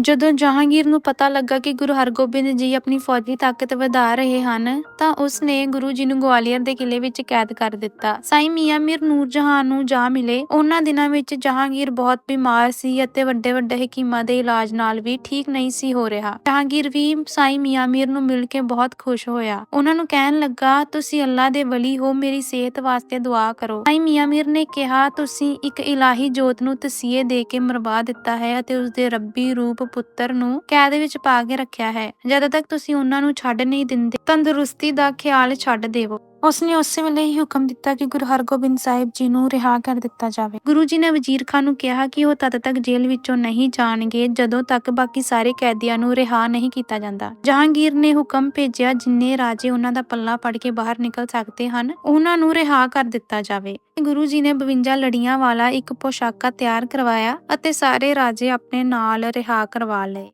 ਜਦੋਂ ਜਹਾਂਗੀਰ ਨੂੰ ਪਤਾ ਲੱਗਾ ਕਿ ਗੁਰੂ ਹਰਗੋਬਿੰਦ ਜੀ ਆਪਣੀ ਫੌਜੀ ਤਾਕਤ ਵਧਾ ਰਹੇ ਹਨ, ਤਾਂ ਉਸ ਨੇ ਗੁਰੂ ਜੀ ਨੂੰ ਗਵਾਲੀਅਰ ਦੇ ਕਿਲੇ ਵਿੱਚ ਕੈਦ ਕਰ ਦਿੱਤਾ। ਸਾਈ ਮੀਆਂ ਮੀਰ ਨੂਰ ਜਹਾਨ ਨੂੰ ਜਾ ਮਿਲੇ। ਉਹਨਾਂ ਦਿਨਾਂ ਵਿੱਚ ਜਹਾਂਗੀਰ ਬਹੁਤ ਬਿਮਾਰ ਸੀ ਅਤੇ ਵੱਡੇ ਵੱਡੇ ਹਕੀਮਾਂ ਦੇ ਇਲਾਜ ਨਾਲ ਵੀ ਠੀਕ ਨਹੀਂ ਸੀ ਹੋ ਰਿਹਾ। ਜਹਾਂਗੀਰ ਵੀ ਸਾਈ ਮੀਆਂ ਮੀਰ ਨੂੰ ਮਿਲ ਕੇ ਬਹੁਤ ਖੁਸ਼ ਹੋਇਆ। ਉਹਨਾਂ ਨੂੰ ਕਹਿਣ ਲੱਗਾ, ਤੁਸੀਂ ਅੱਲਾ ਦੇ ਵਲੀ ਹੋ, ਮੇਰੀ ਸਿਹਤ ਵਾਸਤੇ ਦੁਆ ਕਰੋ। ਸਾਈ ਮੀਆਂ ਮੀਰ ਨੇ ਕਿਹਾ, ਤੁਸੀਂ ਇੱਕ ਇਲਾਹੀ ਜੋਤ ਨੂੰ ਤਸੀਹੇ ਦੇ ਕੇ ਮਰਵਾ ਦਿੱਤਾ ਹੈ ਅਤੇ ਉਸ ਦੇ ਰੱਬੀ ਰੂਪ ਪੁੱਤਰ ਨੂੰ ਕੈਦ ਵਿੱਚ ਪਾ ਕੇ ਰੱਖਿਆ ਹੈ। ਜਦੋਂ ਤੱਕ ਤੁਸੀਂ ਉਹਨਾਂ ਨੂੰ ਛੱਡ ਨਹੀਂ ਦਿੰਦੇ, ਤੰਦਰੁਸਤੀ ਦਾ ਖਿਆਲ ਛੱਡ ਦੇਵੋ। ਉਸਨੇ ਉਸੇ ਵੇਲੇ ਹੀ ਹੁਕਮ ਦਿੱਤਾ ਕਿ ਗੁਰੂ ਹਰਗੋਬਿੰਦ ਸਾਹਿਬ ਜੀ ਨੂੰ ਰਿਹਾ ਕਰ ਦਿੱਤਾ ਜਾਵੇ। ਗੁਰੂ ਜੀ ਨੇ ਵਜ਼ੀਰ ਖਾਨ ਨੂੰ ਕਿਹਾ ਕਿ ਉਹ ਤਦ ਤੱਕ ਜੇਲ੍ਹ ਵਿੱਚੋਂ ਨਹੀਂ ਜਾਣਗੇ ਜਦੋਂ ਤੱਕ ਬਾਕੀ ਸਾਰੇ ਕੈਦੀਆਂ ਨੂੰ ਰਿਹਾ ਨਹੀਂ ਕੀਤਾ ਜਾਂਦਾ। ਜਹਾਂਗੀਰ ਨੇ ਹੁਕਮ ਭੇਜਿਆ, ਜਿੰਨੇ ਰਾਜੇ ਉਹਨਾਂ ਦਾ ਪੱਲਾ ਪੜ ਕੇ ਬਾਹਰ ਨਿਕਲ ਸਕਦੇ ਹਨ, ਉਹਨਾਂ ਨੂੰ ਰਿਹਾ ਕਰ ਦਿੱਤਾ ਜਾਵੇ। ਗੁਰੂ ਜੀ ਨੇ 52 ਲੜੀਆਂ ਵਾਲਾ ਇੱਕ ਪੋਸ਼ਾਕਾ ਤਿਆਰ ਕਰਵਾਇਆ ਅਤੇ ਸਾਰੇ ਰਾਜੇ ਆਪਣੇ ਨਾਲ ਰਿਹਾ ਕਰਵਾ ਲਏ।